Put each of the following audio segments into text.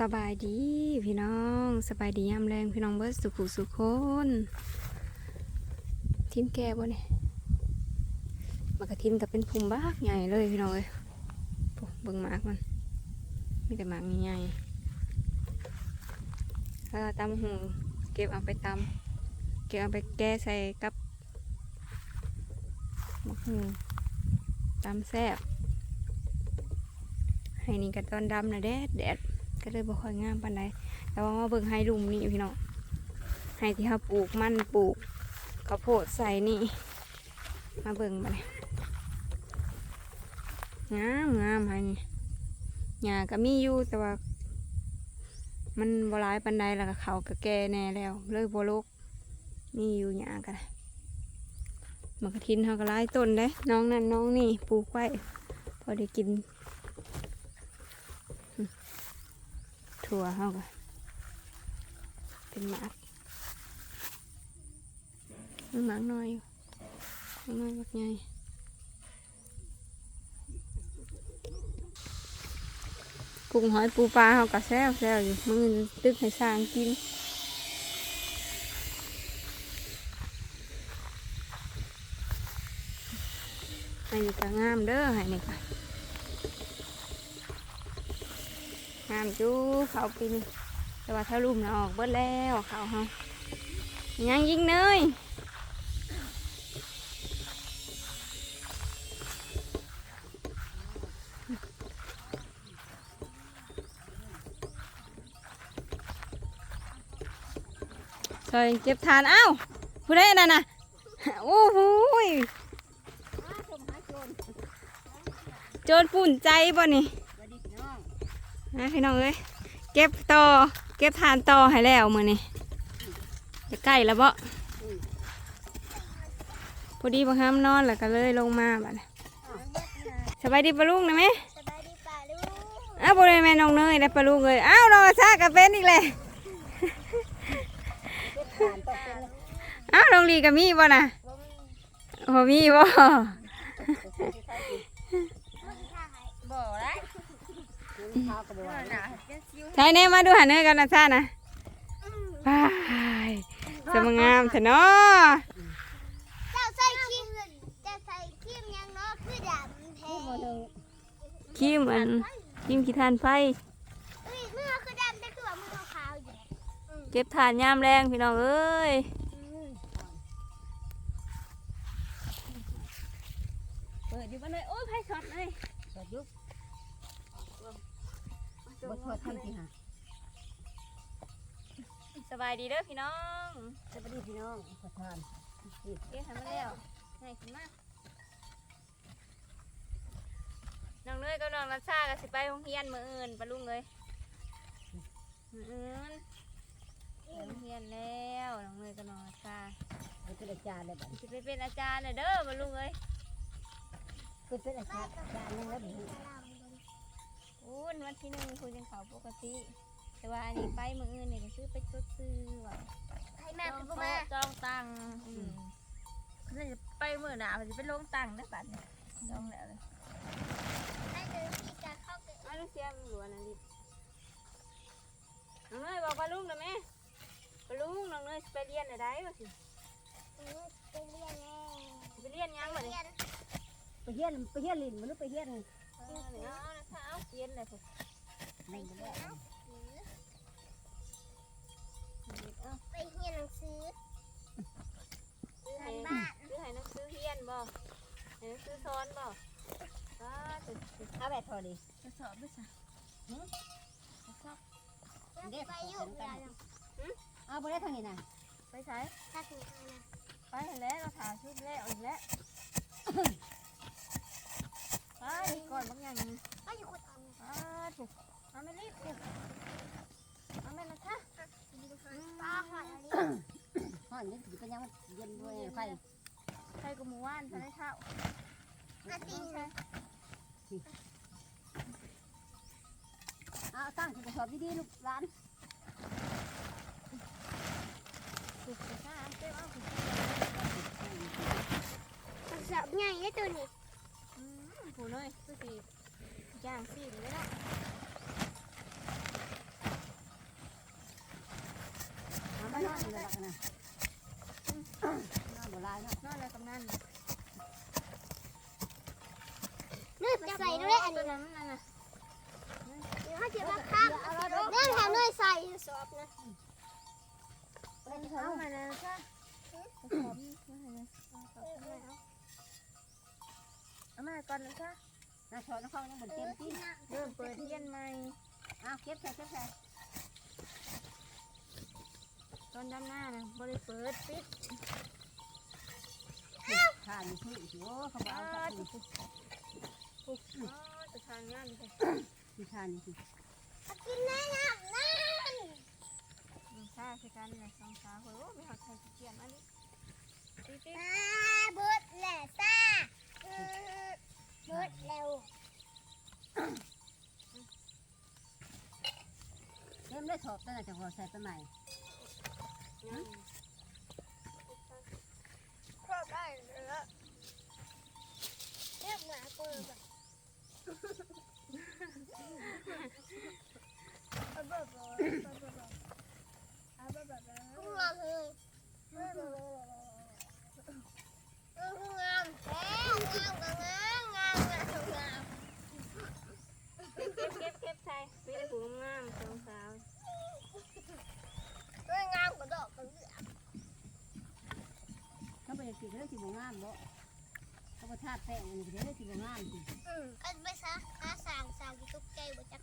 สบายดีพี่น้องสบายดียามแรงพี่น้องเบิร์ดสุขุสุขคนทีมแก่บ่เนี่ยมากระทินกับเป็นภูมิบ้ากใหญ่เลยพี่น้องเอ้ยเบิ่งหมากมันมีแต่หมากใหญ่ๆแล้วตำหูเก็บเอาไปตำเก็บเอาไปแก้ใส่กับมะฮูตำแซ่บให้นี่กับตอนดำนะแดดแดด ก็เลยบ่ค่อยงามปานใดแต่ว่ามาเบิ่งไฮลุมนี่พี่น้องไฮที่เขาปลูกมันปลูกข้าวโพดใส่นี่ มาเบิ่งมาเลยงามงามไฮนี่หญ้าก็มีอยู่แต่ว่า มันบ่ร้ายปานใดแล้วก็เขาก็แก่แน่แล้ว เลยบ่ลกมีอยู่หญ้าก็ได้มะกระทินเขาก็ร้ายต้นเด้น้องนั่นน้องนี่ปลูกไว้พอได้กิน ถั่วเขาก็เป็นหมากมันหมากน้อยอยู่หมากน้อยหมากใหญ่กุ้งหอยปูปลาเขาก็แซวแซวอยู่มือตึกให้สร้างกินให้นี่ก็งามเด้อให้นี่ก็ งามจูเขาปีนแต่ว่าถ้าลุ่มนะออกเบิดแล้วเขาเฮายังยิงเนยซอยเก็บทานเอ้าผู้ใดนั่นน่ะโอ้โหโจรปุ่นใจบ่นี่ นะพี่น้องเอ้ยเก็บต่อเก็บทานต่อให้แล้วมือนี่จะใกล้แล้วบ่พอดีบางครั้งนอนแล้วก็เลยลงมาบัดนี้สบายดีปะลุงนะแม่สบายดีป่าลูกอ้าวบริเวณน้องเนยได้ปะลุงเลยอ้าวน้องซากระเป็นอีกเลยอ้าวน้องลีกับมีบ่นะโอ้มีบ่บ่ ใช่เนี่ยมาดูหันเนยกันนะซ่านะบายสมงามเถอะเนาะเจ้าใส่ครีมเจ้าใส่ครีมยังเนาะคือดำแท้คิมอันคิมขี้ทานไฟเอ้ยมือคือดำแต่คือว่ามือขาวๆอยู่เก็บทานยามแรงพี่น้องเอ้ยเปิดอยู่บ้านเลยโอ้ยไพ่ช็อตเลยเปิดยุ บ่ทอดทำสิฮะสบายดีเด้อพี่น้องสวัสดีพี่น้องขอทานเก็บทำมาแล้วให้ขึ้นมากน้องเนยกับน้องนัชชาก็สิไปโรงเรียนมืออื่นปะลุงเลยมืออื่นไปโรงเรียนแล้วน้องเนยกับน้องนัชชาเป็นอาจารย์เลยบัดสิไปเป็นอาจารย์น่ะเด้อปะลุงเอ้ยเป็นอาจารย์อาจารย์นั่งแล้วดี อู้นวันที่หนึ่งคุณยังเขาปกติ แต่ว่าอันนี้ไปมื้ออื่นนี่ก็ซื้อไปจดซื้อว่ะให้แม่เป็นผู้มาจองตังค์เขาจะไปเมื่อหนาเขาจะไปลงตังค์ได้บัดเนี่ยจองแล้วเลยให้เดินที่จะเข้าไปมาลูกเสียมอยู่อันนั้นดิน้องเนยบอกปลาลุงนะแม่ปลาลุงน้องเนยสิไปเรียนอะไรวะสิไปเรียนแล้วสิไปเรียนหยังไปวะเรีเนี่ยยนไปเฮียนไปเฮียนลินมันหรือไปเฮียน เออเนี่ยเอานะคะเอาเรียนเลยผมลินก็ได้อไปเรียนหนังสือซื้อให้บ้านซื้อให้หนังสือเรียนบ่ให้หนังสือสอนบ่ป้าจะเอาแบบพอดีจะสอบด้วยจ้ะไปอยู่เรียนเอาไปได้ทางนี้นะไปใช้ถ้าถึงทางนะไปแล้วเราถ่ามชุดแล้วอีกแล้ว ไปก่อนบางอย่างนี้ก็อยู่คนอ่อนอ้าถูกเอาไม่รีบเดี๋ยวเอาไม่นะคะป้าหอยอะไรห้อนนี่สิเป็นยังมันเย็นด้วยไฟใครกับหมู่ว่านใช้ได้เท่าอาติงนะเอาตั้งกระสอบดีๆลูกหลานถูกจะฆ่าเต้เอาถูกสับใหญ่ได้ตัวนี้ ผู้น้อยสุดที่ย่างสีเลยนาะเอามานอนเลยนะนอนบ่ลายเนาะนอนแล้วกำนันนึกจะใส่ด้วยอันนี้นั้นน่ะเดี๋ยวเขาจะมาข้างเนื่อแถทนด้วยใส่สอบนะเอามาแล้วค่ะขอบคุณมากเลย อามาก่อนนะค่ะน่าชอบน้ำเข้ายังเหมือนเต็มที่เริ่มเปิดเรียนใหม่อ้าวเก็บใส่เก็บใส่ตอนด้านหน้านะบริเปิดปิดทานนี่คือโอ้เขาบอกเอาสักทีปุ๊บอ๋อจะทานงานเลยที่ทานนี่คือกินแน่นะนั่นอืมใช่คือกันเลยสองสาวโอ้ไม่เอาใครเกียนอันนี้ปิ๊ดปิ๊ดอ่าเบิดแหละซ่า เออเบิดเร็วเต็มได้ชอบตั้งแต่จะพอใส่ไปใหม่ครอบได้แล้วเรียกหมาเปิดแบบเอาเบิดเลยเอาเบิดเลยเอาเบิดเลยงามเลยงามเลยงามแท้งามกับงามงามงามงาม เก็บเก็บเก็บเก็บ ใส่มีแต่ผูงามสองสาวด้วยงามกว่าดอกกระเดื่องเขาไปกินเรื่องที่บ่งามบ่เขาไปทาแป้งอันนี้เรื่องที่บ่งามสิอืมก็ไปซะอาสางสางที่ตุ๊กใจบ่จัก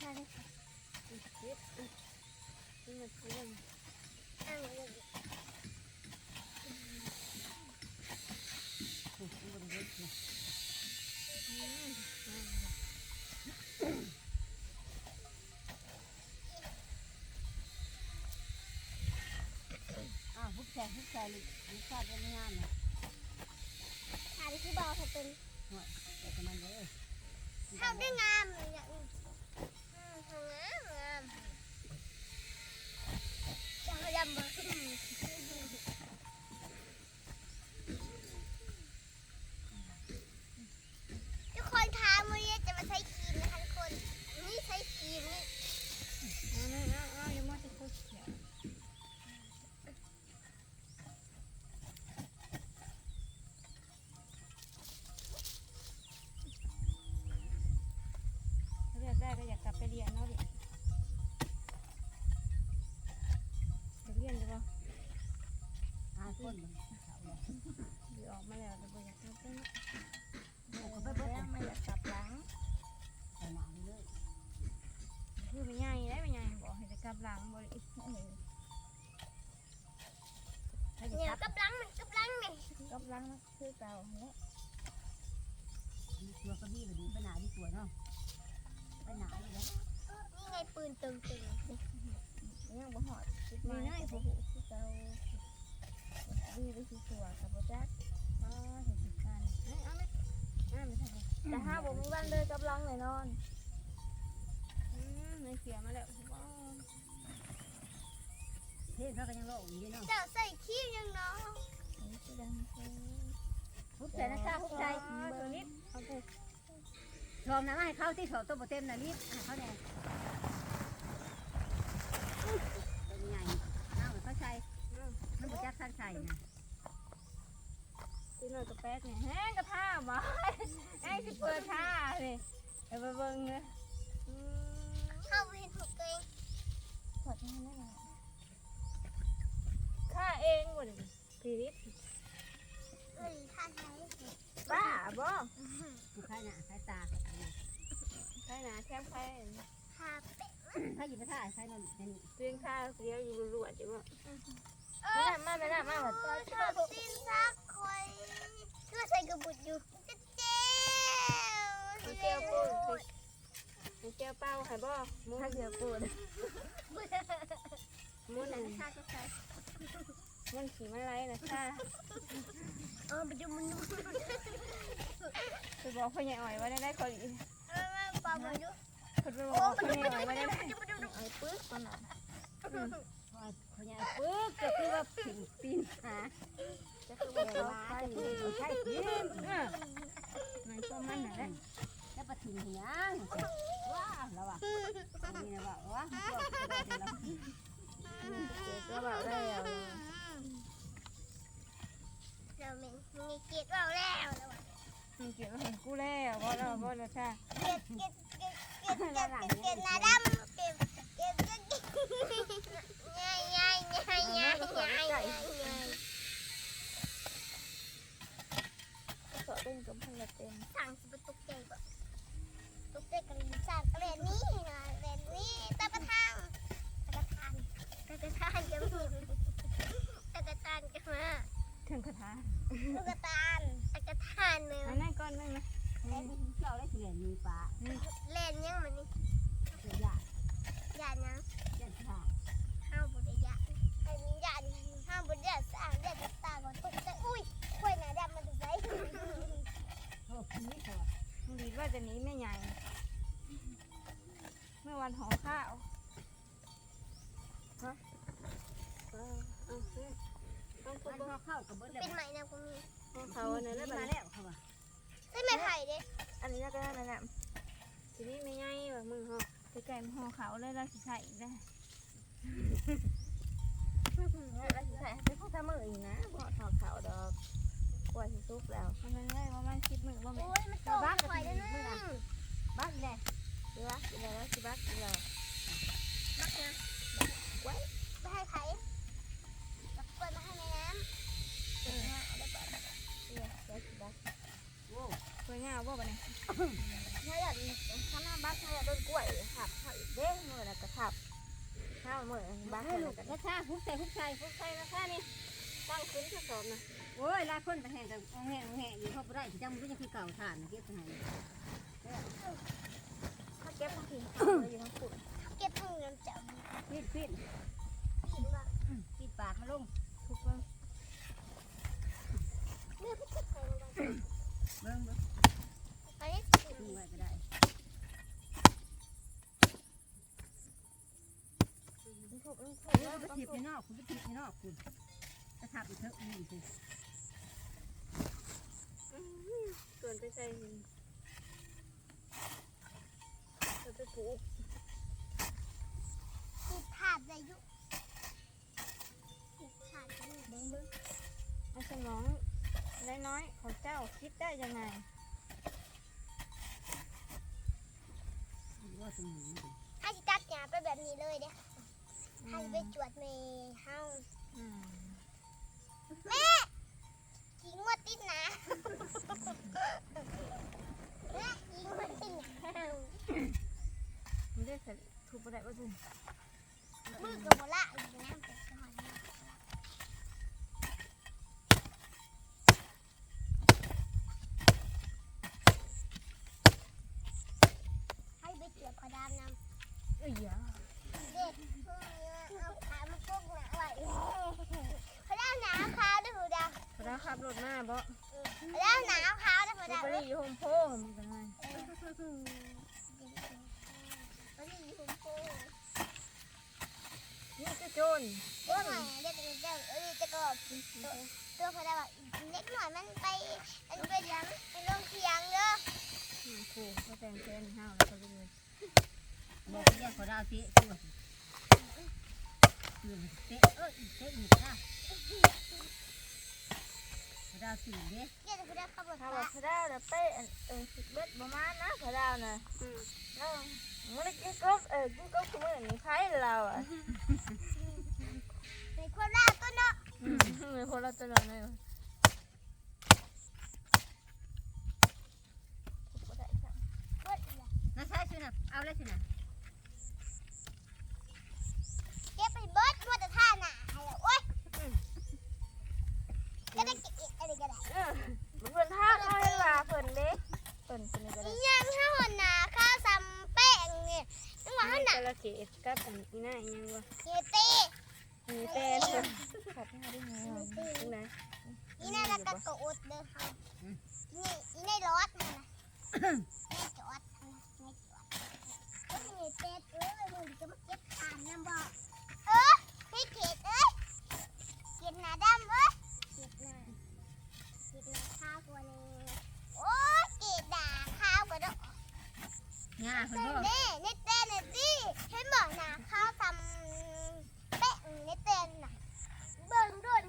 ทำไมใส่เขาใส่เลยเก็บนี่มันเพื่อนอันนี้โอ้โหบริเวณเนี่ยอ้าวพุกใส่พุกใส่เ Hello, Mom. เรียนเนาะดิไปเรียนดีป่ะหาคนมันเขาเลยหรือออกมาแล้วแต่บ่อยากกลับไปเนาะเอาไปเบิดแล้วไม่อยากกลับหลังใส่หนาเลยคือไม่ใหญ่ได้ไม่ใหญ่บอกให้จะกลับหลังบ่ได้ให้จะเนี่ยทับกับลังมันกับลังนี่กลับหลังนะคือเก่าเนี่ยตัวกระบี่แบบนี้ไปหนาที่ตัวเนาะ นี่ไงปืนตึงตึงยังบ่หอดคิดมาให้ผู้คือเก่าดีไปสิสัวกับบ่จักอ๋อเห็นการเอ้าไหมเอาไม่ทันเลยแต่ถ้าบ่มีวันเลยกับลังแน่นอนอืมไม่เสียมาแล้วว้าวเท่เขาก็ยังโลกอยู่เนาะเจ้าใส่ครีมยังน้องนี่คือดังคือพุกใส่นะคะพุกใส่อ๋อตัวนี้เอาไปชมนะให้เขาที่ชมตัวโปเต็มนะรีบให้เขาแน่ตัวใหญ่เอาเขาใส่มันบุจักสั้นใส่นะ ตีหน่อย กับแป๊กเนี่ยแห้งกระท่าบ่แห้งสิเปิดท่าเลยเอาไปเบิ่งเลยอืมเข้าไปเห็นถูกตัวเองถอดให้แน่นอข้าเองบ่ได้พีริตเอ้ยท่าไทยบ้าบ่ผู้ใครน่ะใครตาใช่นะแคมใครท่าเป็ดใครอยู่ไม่ท่าใครนอนในนี่เพียงข้าเสียอยู่รวดอยู่บ่เออมาไม่ได้มาบ่เออชอบสิ้นซัก คอยชื่อใส่กระบุดอยู่เจ๊เจ้าเจียวปูนเจียวเป้าให้บ่มูเจียวปูนมูนั่นท่าก็ใครมันขี่มาไล่นะค่ะเออไปดูมันดูไปบอกพ่อใหญ่อ่อยว่าได้ได้คนอีกเออปลามาดูคนไปบอกพ่อใหญ่อ่อยว่าได้ได้ไอ้ปึ๊กก่อนน่ะเขาใหญ่ปึ๊กก็คือว่าผิงปีนหาจะคือเวว่าเขาลาจะอยู่ใช่ยิ้มในตัวมันน่ะแหละแล้วปะถิงหยังว้าแล้วอะนี่นะว่าว้าพวกเราเดี๋ยวเราเจ๊ก็บอกได้แล้วเราเมงมีเกียรติเราแล้วแล้วมันเกี่ยวกับกูแล้วบ่แล้วบ่แล้วค่ะเกียรติเกียรติเกียรติเกียรติเกียรติเกียรตินาดำเกียรติเกียรติเกียรติ ง่าย วันห่อข้าวฮะเออเอาสิเอามันตัวพอเข้ากับเบิดแล้วเป็นไหมนะคุณมีเขาเนี่ยแล้วมาแบบแล้วเขาว่าใช่ไหมไผ่เด้อันนี้ก็ได้นั่นแหละทีนี้ไม่ง่ายว่ะมึงห่อไปไก่ห่อเขาเลยเราสิใส่ได้แล้วสิใส่เป็นข้าวทำมืออีกนะบ่ถอดขาวดอกกว่าสิซุกแล้วมันไม่ได้ว่ามันคิดมึงว่าแม่โอ้ยมันโตไม่ไหวแล้วนะบ้านแน่หรือว่าสิแล้วสิบักสิแล้วมักนะไว้ไม่ให้ไผ่แล้วกล้วยมาให้แม่น้ำเออเอาได้ปะเนี่ยแล้วสิบักโอ้สวยงามว่าปะเนี่ยถ้าอยากถ้าหน้าบักถ้าอยากโดนกล้วยหักหักอีกเด้งมือน่ะกระทับข้าวมือบักให้ลูกกระชับคลุกใส่คุกใส่ใส่ราคานี่ตั้งขึ้นทดสอบนะโอ้ยลาคนไปแห่งกันแห่งแห่งอยู่เขาบ่ได้จำรู้ยังคือเก่าฐานเก็บไปไหนถ้าเก็บทั้งทีเอยู่ทั้งฝุ่นเก็บทั้งเงินจับปิดปิดปิดปากเขาลงถูกต้องเมื่อพี่จะไผ่ลงไปเบิ้งเบิ้งอันนี้ดูไว้ก็ได้ไปถีบในนอกคุณไปถีบในนอกคุณจะทับอีกเถอะนี่สิส่วนไปใส่ หินเราไปปลูกผูกขาดอายุผูกขาดกันเบิ้งเบิ้งเอาสมองน้อยๆของเจ้าคิดได้ยังไงว่าสมุนสิให้สิตัดหญ้าไปแบบนี้เลยเด้ให้ไปจวดเมเฮาอืมแม่กิงว่าติดนะแม่กิงว่าติดนะมันได้ เสร็จถูกประเดี๋ยวว่าสิมือกับโบละอีกนะ จะโจรเด็กหน่อยเด็กเด็กเอ้ยจะก็ตัวเขาได้ว่าเด็กหน่อยมันไปมันไปยังไปลงเคียงเด้อครูเขาแต่งเต้นห้าวแล้วเขาเลยบอกแยกขอดาวเตะตัวเตะเออเตะอีกนะขอดาวสี่เด้เด็กเขาได้ขับรถถ้ามาว่าพระดาวน่ะไปเออสิบเบ็ดประมาณนะพระดาวน่ะอืมแล้วมันกินกบเออกินกบคือมื้อนี้ไผเราอะ มมีคนละตัวเลยบ่ได้ค่ะเบิดเลยน่าใช่ชินะเอาเลยชินะเก็บไปเบิดมัวแต่ท่าหนาให้แล้วโอ๊ยก็ได้เก็บอีกอะไรก็ได้เออเพิ่นทากเอาให้ลาเพิ่นเด้เพิ่นตัวนี้ก็ได้อีหยังข้าวหนาข้าวซัมแป้งเนี่ยนึกว่าข้าวหนาจระเข้กับอันนี้น่าอีหยังวะ เกตี มีแต่นขับให้ได้ไงตรงไหนอีน่าจะกระโดดเด้อค่ะนี่อีในรถมันนะในจอดนะในจอดเอ้ยนี่เป็ดเอ้ยมึงจะมาเก็บทานน้ำบ่เออพี่เขตเอ้ยเก็บหน้าดำเอ้ยเก็บหน้าเก็บหน้าข้าวกว่านี้โอ้เก็บด่าข้าวกว่าเด้อเนี่ยคนเต้บ่นนี่นี่เต้นน่สิให้บอกนะข้าวทำ เป๊ะนี่เต้นน่ะเบิ่งด้วย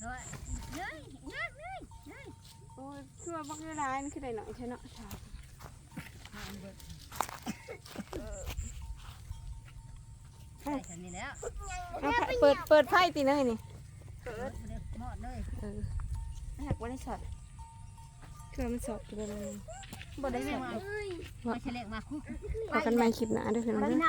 เฮ้ยเฮ้ยเฮ้ยเฮ้ยเฮ้ยโอ้ยคือว่าบักเรือร้ายมันคือได้หน่อยใช่เนาะชาใช่ฉันนี่แล้วเอาไฟเปิดเปิดไฟตีเนยนี่เปิดหมดเลยเออหักบ่ได้ช็อตคือมันสอบตัวนึง บ่ได้ไม่ช็อตมาไม่ใช่เล็กมาคุก พอกันใหม่คลิปหน้าเด้วยพี่น้องมันเด้อ หน้า